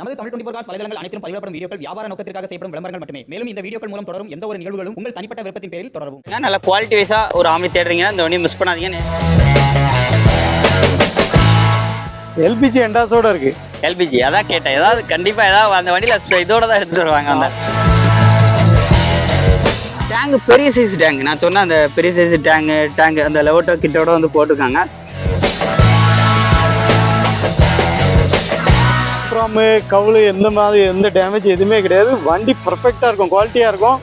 நமது Tamil twenty cos வலைதளங்கள் அனைத்தும் பதிவிடப்படும் வீடியோக்கள் வியாபார நோக்கத்திற்காக செய்யப்படும் விளம்பரங்கள் மட்டுமே. மேலும் இந்த வீடியோக்கள் மூலம் தொடரும் எந்த ஒரு நிகழ்வுகளும் உங்கள் தனிப்பட்ட விருப்பத்தின் பேரில் தொடரவும். ஏன்னா நல்ல குவாலிட்டி வைஸாக ஒரு ஆமி தேடுறீங்கன்னா இந்த வண்டியை மிஸ் பண்ணாதீங்க எல்பிஜி எண்டாஸோட இருக்கு. எல்பிஜி அதான் கேட்டேன். ஏதாவது கண்டிப்பாக ஏதாவது அந்த வண்டியில் இதோட தான் எடுத்துகிட்டு வருவாங்க அந்த. டேங்க் பெரிய சைஸ் டேங்க் நான் சொன்ன அந்த பெரிய சைஸ் டேங்கு டேங்க் அந்த லெவட்டோ கிட்டோட வந்து போட்டிருக்காங்க. அப்புறம் கவுளு எந்த மாதிரி எந்த டேமேஜ் எதுவுமே கிடையாது. வண்டி பர்ஃபெக்டாக இருக்கும் குவாலிட்டியாக இருக்கும்.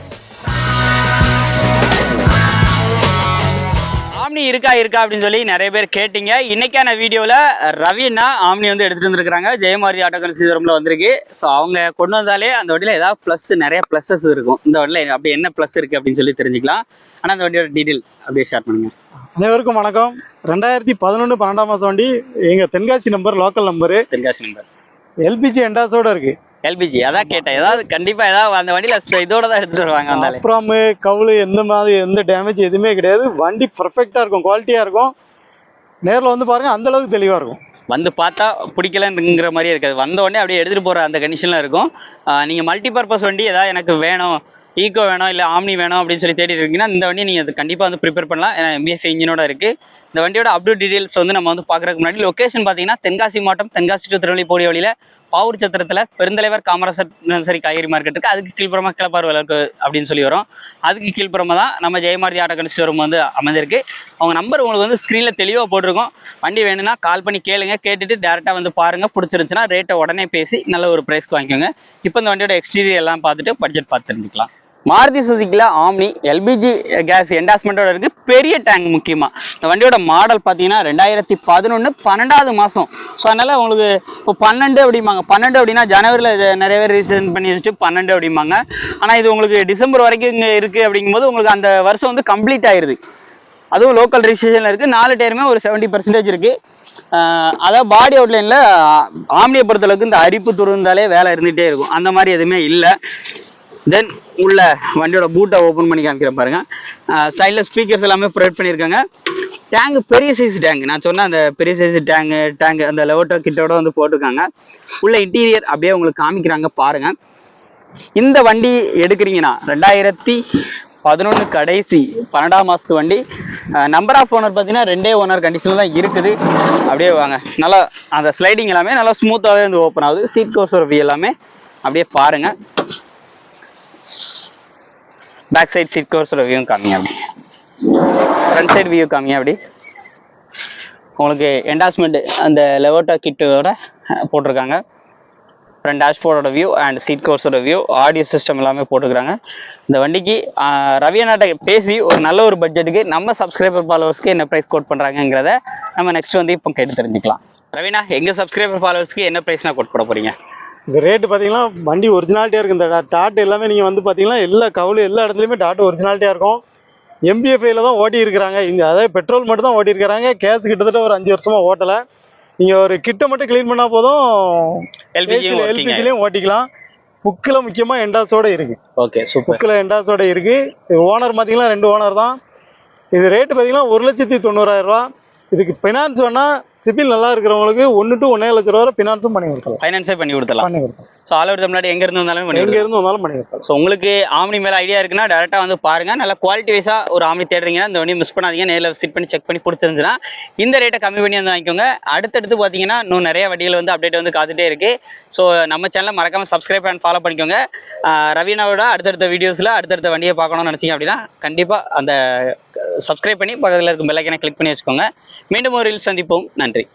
ஆம்னி இருக்கா இருக்கா அப்படின்னு சொல்லி நிறைய பேர் கேட்டீங்க. இன்னைக்கான வீடியோவில் ரவின்னா ஆம்னி வந்து எடுத்துட்டு வந்திருக்காங்க ஜெயமாரி ஆட்டோ கன்சிடரமில் வந்திருக்கு. ஸோ அவங்க கொண்டு வந்தாலே அந்த வண்டியில் ஏதாவது ப்ளஸ் நிறைய ப்ளஸஸ் இருக்கும். இந்த வண்டியில் அப்படி என்ன ப்ளஸ் இருக்குது அப்படின்னு சொல்லி தெரிஞ்சுக்கலாம். ஆனால் அந்த வண்டியோட டீட்டெயில் அப்படியே ஷேர் பண்ணுங்க. அனைவருக்கும் வணக்கம். ரெண்டாயிரத்தி பதினொன்று பன்னெண்டாம் மாதம் வண்டி எங்கள் Tenkasi number local number Tenkasi number LPG எண்டாஸோட இருக்கு. எல்பிஜி அதான் கேட்டேன். ஏதாவது கண்டிப்பா ஏதாவது அந்த வண்டியில இதோட தான் எடுத்துட்டு வருவாங்க வந்தாலே அப்புறம் கவுளு எந்த மாதிரி எந்த டேமேஜ் எதுவுமே கிடையாது. வண்டி பர்ஃபெக்டாக இருக்கும் குவாலிட்டியாக இருக்கும். நேரில் வந்து பாருங்க அந்த அளவுக்கு தெளிவாக இருக்கும். வந்து பார்த்தா பிடிக்கலங்கிற மாதிரியே இருக்காது. வந்த உடனே அப்படியே எடுத்துட்டு போற அந்த கண்டிஷன்ல இருக்கும். நீங்க மல்டி பர்பஸ் வண்டி ஏதாவது எனக்கு வேணும் ஈகோ வேணும் இல்லை ஆம்னி வேணும் அப்படின்னு சொல்லி தேடிட்டு இருக்கீங்கன்னா இந்த வண்டி நீங்கள் அது கண்டிப்பாக வந்து ப்ரிப்பேர் பண்ணலாம். ஏன்னா எம்பிஎஃப் இன்ஜினோட இருக்கு. இந்த வண்டியோட அப்டேட் டீடைல்ஸ் வந்து நம்ம வந்து பார்க்கறதுக்கு முன்னாடி லொகேஷன் பார்த்தீங்கன்னா தென்காசி மாவட்டம் தென்காசி டு திருநெல்வேலி போடிய வழியில பாவூர் சத்திரத்தில் பெருந்தலைவர் காமராசர் நர்சரி காய்கறி மார்க்கெட் இருக்கு. அதுக்கு கீழ்ப்புறமா கிளப்பார் விளக்கு அப்படின்னு சொல்லி வரும். அதுக்கு கீழ்ப்புறமா தான் நம்ம ஜெயமாரதி ஆட்டோ கன்சி ஷோரூம் வந்து அமைஞ்சிருக்கு அவங்க நம்பர் உங்களுக்கு வந்து ஸ்க்ரீனில் தெளிவாக போட்டிருக்கோம். வண்டி வேணும்னா கால் பண்ணி கேளுங்க. கேட்டுட்டு டேரெக்டாக வந்து பாருங்க. பிடிச்சிருந்துச்சுன்னா ரேட்டை உடனே பேசி நல்ல ஒரு ப்ரைஸ்க்கு வாங்கிக்கோங்க. இப்போ இந்த வண்டியோட எக்ஸ்டீரியர் எல்லாம் பார்த்துட்டு பட்ஜெட் பார்த்து தெரிஞ்சுக்கலாம். மாருதி சுசுக்கியில் ஆம்னி எல்பிஜி கேஸ் என்டாஸ்மெண்ட்டோட இருக்குது பெரிய டேங்க் முக்கியமாக இந்த வண்டியோட மாடல் பார்த்தீங்கன்னா ரெண்டாயிரத்தி பதினொன்று பன்னெண்டாவது மாதம் ஸோ அதனால் உங்களுக்கு இப்போ பன்னெண்டு அப்படிம்பாங்க. பன்னெண்டு அப்படின்னா ஜனவரியில் நிறைய பேர் ரீசன் பண்ணி வச்சுட்டு பன்னெண்டு அப்படிம்பாங்க. ஆனால் இது உங்களுக்கு டிசம்பர் வரைக்கும் இங்கே இருக்குது அப்படிங்கும்போது உங்களுக்கு அந்த வருஷம் வந்து கம்ப்ளீட் ஆயிடுது அதுவும் லோக்கல் ரிஜிஸ்ட்ரேஷனில் இருக்குது நாலு டயருமே ஒரு செவன்ட்டி பர்சன்டேஜ் இருக்குது அதாவது பாடி அவுட்லைனில் ஆம்னியை பொறுத்தளவுக்கு இந்த அரிப்பு துருந்தாலே வேலை இருந்துகிட்டே இருக்கும். அந்த மாதிரி எதுவுமே இல்லை. தென் உள்ள வண்டியோட பூட்டை ஓப்பன் பண்ணி காமிக்கிறேன் பாருங்க. சைடில் ஸ்பீக்கர்ஸ் எல்லாமே ப்ரொவைட் பண்ணியிருக்காங்க. டேங்க் பெரிய சைஸ் டேங்க் நான் சொன்ன அந்த பெரிய சைஸ் டேங்கு டேங்க் அந்த லெவட்டோ கிட்டோட வந்து போட்டிருக்காங்க. உள்ள இன்டீரியர் அப்படியே உங்களுக்கு காமிக்கிறாங்க பாருங்க. இந்த வண்டி எடுக்கிறீங்கன்னா ரெண்டாயிரத்தி பதினொன்று கடைசி பன்னெண்டாம் மாதத்து வண்டி. நம்பர் ஆஃப் ஓனர் பார்த்தீங்கன்னா ரெண்டே ஓனர் கண்டிஷனில் தான் இருக்குது. அப்படியே வாங்க. நல்லா அந்த ஸ்லைடிங் எல்லாமே நல்லா ஸ்மூத்தாகவே வந்து ஓப்பன் ஆகுது. சீட் கோர்ஸ் எல்லாமே அப்படியே பாருங்க. பேக் சைடு சீட் கவர்ஸோட வியூ காமிங்க அப்படி. ஃப்ரண்ட் சைடு வியூ காமிங்க அப்படி. உங்களுக்கு என்டாஸ்மெண்ட் அந்த லெவட்டா கிட்டோட போட்டிருக்காங்க. ஃப்ரண்ட் டேஷ்போர்டோட வியூ அண்ட் சீட் கவர்ஸோட வியூ ஆடியோ சிஸ்டம் எல்லாமே போட்டுக்கிறாங்க இந்த வண்டிக்கு ஆஹ், ரவி அண்ணாட்ட பேசி ஒரு நல்ல ஒரு பட்ஜெட்டுக்கு நம்ம சப்ஸ்கிரைபர் ஃபாலோவர்ஸ்க்கு என்ன ப்ரைஸ் கோட் பண்ணுறாங்கங்கிறத நம்ம நெக்ஸ்ட் வந்து இப்போ கேட்டு தெரிஞ்சுக்கலாம். ரவினா எங்கள் சப்ஸ்கிரைபர் ஃபாலோவர்ஸ்க்கு என்ன ப்ரைஸ்னா கோட் பண்ண போகிறீங்க இந்த ரேட்டு பார்த்தீங்கன்னா வண்டி ஒரிஜினாலிட்டியாக இருக்கு இந்த டாட் எல்லாமே நீங்கள் வந்து பார்த்தீங்கன்னா எல்லா கவுளு எல்லா இடத்துலையுமே டாட் ஒரிஜினாலிட்டியாக இருக்கும். எம்பிஎஃப்ஐல தான் ஓட்டி இருக்கிறாங்க. இங்கே அதாவது பெட்ரோல் மட்டும் தான் ஓட்டி இருக்கிறாங்க. கேஸ் கிட்டத்தட்ட ஒரு அஞ்சு வருஷமாக ஓட்டலை. நீங்கள் ஒரு கிட்ட மட்டும் க்ளீன் பண்ணால் போதும். எல்பிஜிலையும் ஓட்டிக்கலாம். புக்கில் முக்கியமாக எண்டாஸோட இருக்கு. ஓகே சூப்பர் புக்கில் எண்டாஸோட இருக்கு. ஓனர் பார்த்தீங்கன்னா ரெண்டு ஓனர் தான். இது ரேட்டு பார்த்தீங்கன்னா ஒரு லட்சத்தி தொண்ணூறாயிரம் ரூபா இதுக்கு ஃபினான்ஸ் வேணால் சிபில் நல்லா இருக்கிறவங்களுக்கு ஒன்று டு ஒன்றே லட்ச ரூபா வரை ஃபினான்ஸும் பண்ணி கொடுக்கலாம். ஃபைனான்ஸே பண்ணி கொடுத்துடலாம். பண்ணி கொடுக்கலாம். ஸோ ஆல் ஓவர் தமிழ்நாடு எங்க இருந்து வந்தாலும் பண்ணி எங்க இருந்து வந்தாலும் பண்ணி கொடுக்கலாம். ஸோ உங்களுக்கு ஆம்னி மேல ஐடியா இருக்குன்னா டேரக்டா வந்து பாருங்க. நல்ல குவாலிட்டி வைஸா ஒரு ஆம்னி தேடுறீங்கன்னா இந்த வண்டி மிஸ் பண்ணாதீங்க. நேரில் விசிட் பண்ணி செக் பண்ணி பிடிச்சிருந்துச்சுன்னா இந்த ரேட்டை கம்மி பண்ணி வந்து வாங்கிக்கோங்க. அடுத்தடுத்து பார்த்தீங்கன்னா இன்னும் நிறைய வண்டிகள் வந்து அப்டேட் வந்து காத்துட்டே இருக்கு. ஸோ நம்ம சேனலை மறக்காம சப்ஸ்கிரைப் அண்ட் ஃபாலோ பண்ணிக்கோங்க. ரவீனாவோட அடுத்தடுத்த வீடியோஸ்ல அடுத்தடுத்த வண்டியை பார்க்கணும்னு நினைச்சீங்க அப்படின்னா கண்டிப்பா அந்த சப்ஸ்கிரைப் பண்ணி பக்கத்தில் இருக்கும் பெல்லைக்கனை கிளிக் பண்ணி வச்சுக்கோங்க. மீண்டும் ஒரு ரீல் சந்திப்போம். நன்றி. நன்றி.